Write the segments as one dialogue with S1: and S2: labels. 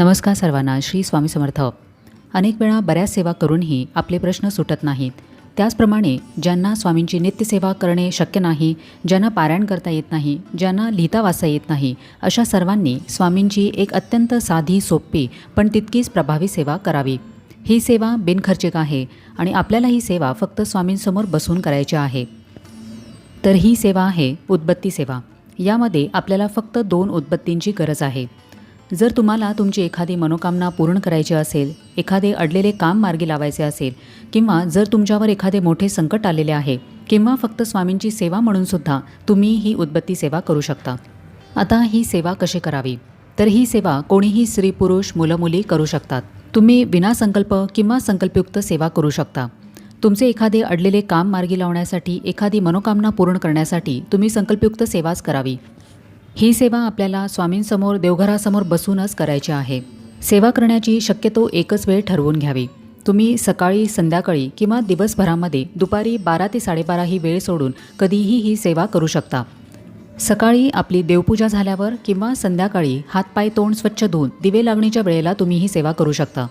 S1: नमस्कार सर्वांना श्री स्वामी समर्थ. अनेक वेळा बऱ्याच सेवा करूनही आपले प्रश्न सुटत नाहीत. त्याचप्रमाणे ज्यांना स्वामींची नित्यसेवा करणे शक्य नाही ज्यांना पारायण करता येत नाही ज्यांना लिहिता वाचता येत नाही अशा सर्वांनी स्वामींची एक अत्यंत साधी सोपी पण तितकीच प्रभावी सेवा करावी. ही सेवा बिनखर्चिक आहे आणि आपल्याला ही सेवा फक्त स्वामींसमोर बसून करायची आहे. तर ही सेवा आहे उदबत्ती सेवा. यामध्ये आपल्याला फक्त दोन उदबत्तींची गरज आहे. जर तुम्हाला तुमची एखादी मनोकामना पूर्ण करायची असेल एखादे अडलेले काम मार्गी लावायचे असेल किंवा जर तुमच्यावर एखादे मोठे संकट आलेले आहे किंवा फक्त स्वामींची सेवा म्हणून सुद्धा तुम्ही ही उदबत्ती सेवा करू शकता. आता ही सेवा कशी करावी? तर ही सेवा कोणीही स्त्री पुरुष मुलं मुली करू शकतात. तुम्ही विनासंकल्प किंवा संकल्पयुक्त सेवा करू शकता. तुमचे एखादे अडलेले काम मार्गी लावण्यासाठी एखादी मनोकामना पूर्ण करण्यासाठी तुम्ही संकल्पयुक्त सेवाच करावी. ही सेवा आपल्याला स्वामींसमोर देवघरासमोर बसूनच करायची आहे. सेवा करण्याची शक्यतो एकच वेळ ठरवून घ्यावी. तुम्ही सकाळी संध्याकाळी किंवा दिवसभरामध्ये दुपारी बारा ते साडेबारा ही वेळ सोडून कधीही ही सेवा करू शकता. सकाळी आपली देवपूजा झाल्यावर किंवा संध्याकाळी हातपाय तोंड स्वच्छ धुवून दिवे लागणीच्या वेळेला तुम्ही ही सेवा करू शकता.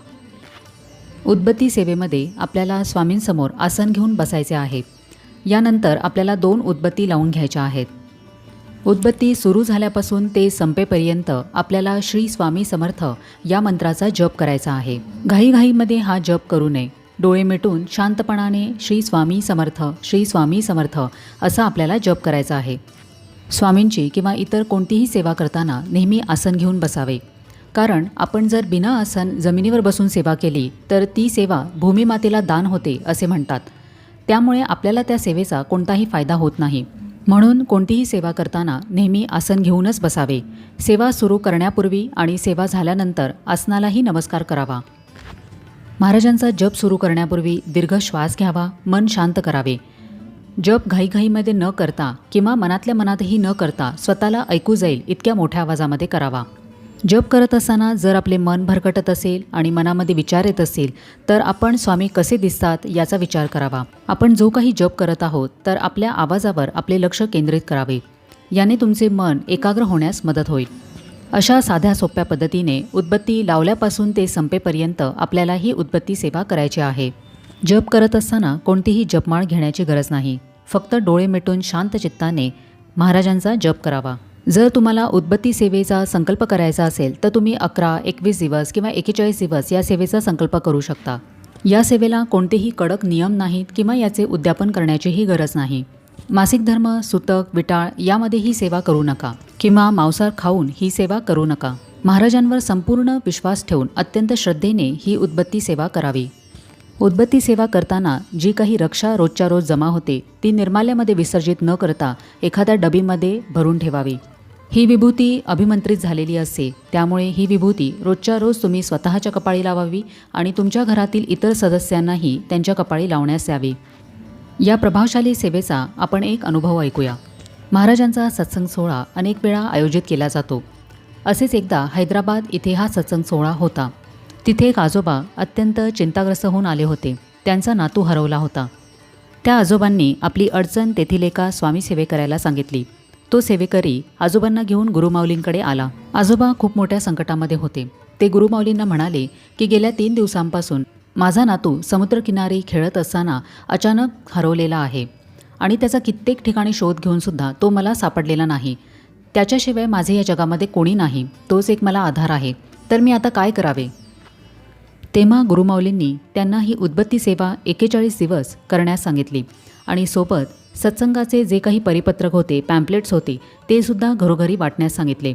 S1: उदबत्ती सेवेमध्ये आपल्याला स्वामींसमोर आसन घेऊन बसायचे आहे. यानंतर आपल्याला दोन उदबत्ती लावून घ्यायच्या आहेत. उदबत्ती सुरू झाल्यापासून ते संपेपर्यंत आपल्याला श्री स्वामी समर्थ या मंत्राचा जप करायचा आहे. घाईघाईमध्ये हा जप करू नये. डोळे मिटून शांतपणाने श्री स्वामी समर्थ श्री स्वामी समर्थ असा आपल्याला जप करायचा आहे. स्वामींची किंवा इतर कोणतीही सेवा करताना नेहमी आसन घेऊन बसावे. कारण आपण जर बिना आसन जमिनीवर बसून सेवा केली तर ती सेवा भूमिमातेला दान होते असे म्हणतात. त्यामुळे आपल्याला त्या सेवेचा कोणताही फायदा होत नाही. म्हणून कोणतीही सेवा करताना नेहमी आसन घेऊनच बसावे. सेवा सुरू करण्यापूर्वी आणि सेवा झाल्यानंतर आसनालाही नमस्कार करावा. महाराजांचा जप सुरू करण्यापूर्वी दीर्घ श्वास घ्यावा मन शांत करावे. जप घाईघाईमध्ये न करता किंवा मनातल्या मनातही न करता स्वतःला ऐकू जाईल इतक्या मोठ्या आवाजामध्ये करावा. जप करत असताना जर आपले मन भरकटत असेल आणि मनामध्ये विचार येत असेल तर आपण स्वामी कसे दिसतात याचा विचार करावा. आपण जो काही जप करत आहोत तर आपल्या आवाजावर आपले लक्ष केंद्रित करावे. याने तुमचे मन एकाग्र होण्यास मदत होईल. अशा साध्या सोप्या पद्धतीने उदबत्ती लावल्यापासून ते संपेपर्यंत आपल्याला ही उद्बत्ती सेवा करायची आहे. जप करत असताना कोणतीही जपमाळ घेण्याची गरज नाही. फक्त डोळे मिटून शांत चित्ताने महाराजांचा जप करावा. जर तुम्हाला उदबत्ती सेवेचा संकल्प करायचा असेल तर तुम्ही अकरा एकवीस दिवस किंवा एकेचाळीस दिवस या सेवेचा संकल्प करू शकता. या सेवेला कोणतेही कडक नियम नाहीत किंवा याचे उद्यापन करण्याचीही गरज नाही. मासिक धर्म सुतक विटाळ यामध्ये ही सेवा करू नका किंवा मांसार खाऊन ही सेवा करू नका. महाराजांवर संपूर्ण विश्वास ठेवून अत्यंत श्रद्धेने ही उदबत्ती सेवा करावी. उदबत्ती सेवा करताना जी काही रक्षा रोजच्या रोज जमा होते ती निर्माल्यामध्ये विसर्जित न करता एखाद्या डबीमध्ये भरून ठेवावी. ही विभूती अभिमंत्रित झालेली असते. त्यामुळे ही विभूती रोजच्या रोज तुम्ही स्वतःच्या कपाळी लावावी आणि तुमच्या घरातील इतर सदस्यांनाही त्यांच्या कपाळी लावण्यास यावी. या प्रभावशाली सेवेचा आपण एक अनुभव ऐकूया. महाराजांचा सत्संग सोहळा अनेक वेळा आयोजित केला जातो. असेच एकदा हैदराबाद इथे हा सत्संग सोहळा होता. तिथे एक आजोबा अत्यंत चिंताग्रस्त होऊन आले होते. त्यांचा नातू हरवला होता. त्या आजोबांनी आपली अडचण तेथील एका स्वामी सेवे करायला सांगितली. तो सेवेकरी आजोबांना घेऊन गुरुमाऊलींकडे आला. आजोबा खूप मोठ्या संकटामध्ये होते. ते गुरुमाऊलींना म्हणाले की गेल्या तीन दिवसांपासून माझा नातू समुद्रकिनारी खेळत असताना अचानक हरवलेला आहे आणि त्याचा कित्येक ठिकाणी शोध घेऊनसुद्धा तो मला सापडलेला नाही. त्याच्याशिवाय माझे या जगामध्ये कोणी नाही. तोच एक मला आधार आहे. तर मी आता काय करावे? तेव्हा गुरुमाऊलींनी त्यांना ही उदबत्ती सेवा एकेचाळीस दिवस करण्यास सांगितली आणि सोबत सत्संगाचे जे काही परिपत्रक होते पॅम्पलेट्स होते ते सुद्धा घरोघरी वाटण्यास सांगितले.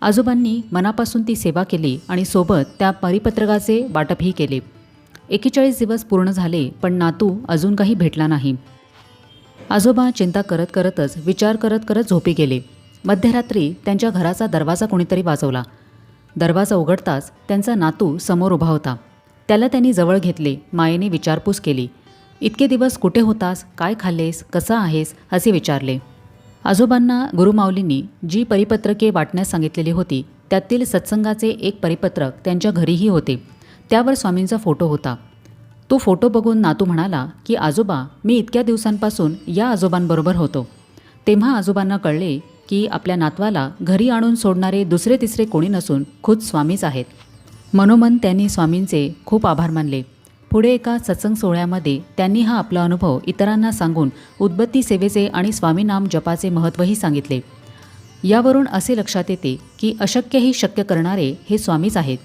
S1: आजोबांनी मनापासून ती सेवा केली आणि सोबत त्या परिपत्रकाचे वाटपही केले. एकेचाळीस दिवस पूर्ण झाले पण नातू अजून काही भेटला नाही. आजोबा चिंता करत करतच विचार करत करत झोपी गेले. मध्यरात्री त्यांच्या घराचा दरवाजा कोणीतरी वाजवला. दरवाजा उघडताच त्यांचा नातू समोर उभा होता. त्याला त्यांनी जवळ घेतले मायेने विचारपूस केली. इतके दिवस कुठे होतास काय खाल्लेस कसा आहेस असे विचारले. आजोबांना गुरुमाऊलींनी जी परिपत्रके वाटण्यास सांगितलेली होती त्यातील सत्संगाचे एक परिपत्रक त्यांच्या घरीही होते. त्यावर स्वामींचा फोटो होता. तो फोटो बघून नातू म्हणाला की आजोबा मी इतक्या दिवसांपासून या आजोबांबरोबर होतो. तेव्हा आजोबांना कळले की आपल्या नातवाला घरी आणून सोडणारे दुसरे तिसरे कोणी नसून खुद स्वामीच आहेत. मनोमन त्यांनी स्वामींचे खूप आभार मानले. पुढे एका सत्संग सोहळ्यामध्ये त्यांनी हा आपला अनुभव इतरांना सांगून उद्बत्ती सेवेचे आणि स्वामीनाम जपाचे महत्त्वही सांगितले. यावरून असे लक्षात येते की अशक्यही शक्य करणारे हे स्वामीच आहेत.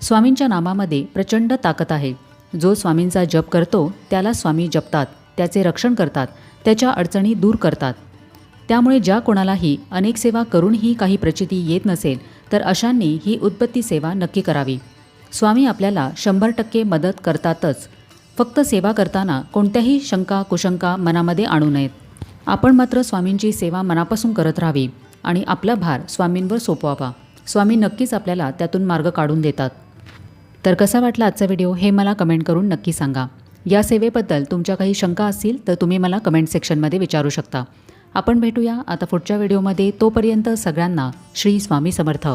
S1: स्वामींच्या नामामध्ये प्रचंड ताकद आहे. जो स्वामींचा जप करतो त्याला स्वामी जपतात त्याचे रक्षण करतात त्याच्या अडचणी दूर करतात. त्यामुळे ज्या कोणालाही अनेक सेवा करूनही काही प्रचिती येत नसेल तर अशांनी ही उद्बत्ती सेवा नक्की करावी. स्वामी आपल्याला शंभर टक्के मदत करतातच. फक्त सेवा करताना कोणत्याही शंका कुशंका मनामध्ये आणू नयेत. आपण मात्र स्वामींची सेवा मनापासून करत राहावी आणि आपला भार स्वामींवर सोपवावा. स्वामी नक्कीच आपल्याला त्यातून मार्ग काढून देतात. तर कसा वाटला आजचा व्हिडिओ हे मला कमेंट करून नक्की सांगा. या सेवेबद्दल तुमच्या काही शंका असतील तर तुम्ही मला कमेंट सेक्शनमध्ये विचारू शकता. आपण भेटूया आता पुढच्या व्हिडिओमध्ये. तोपर्यंत सगळ्यांना श्री स्वामी समर्थ.